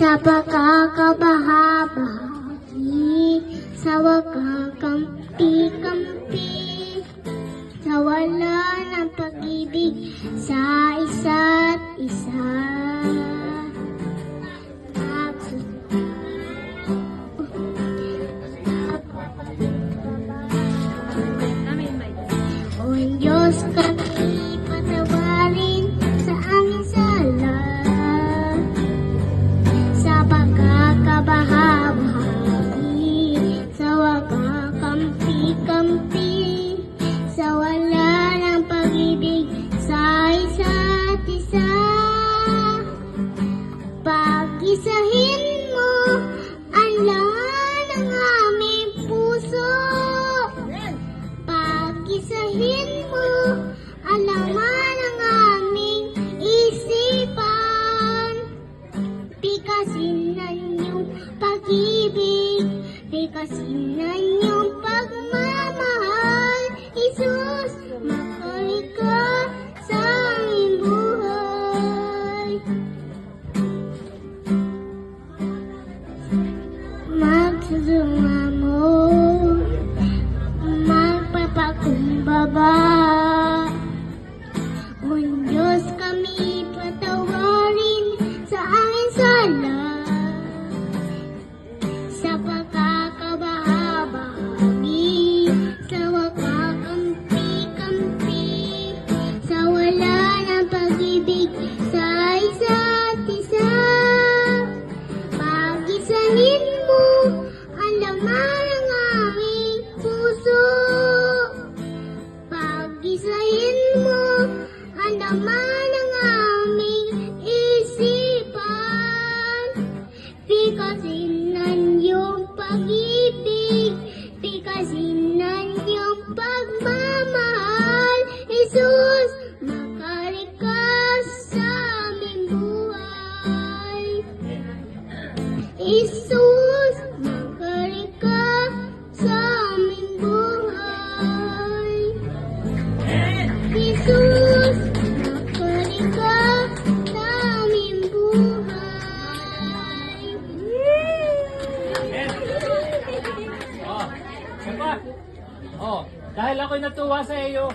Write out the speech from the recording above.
sa pagkakabahabagi, sa wakakampi-kampi, sa wala ng pag-ibig sa Pikasin na iyong pagmamahal Isus, makali ka buhay. Magsusuma mo Magpapakumbaba. O Diyos kami patawarin sa aming sala Pag-isahin mo ang laman ng aming isipan. Pikasin ng iyong pag-ibig. Pikasin ng iyong pagmamahal. Jesus, makari ka sa aming buhay. Jesus, Oh, dahil ako'y natuwa sa iyo,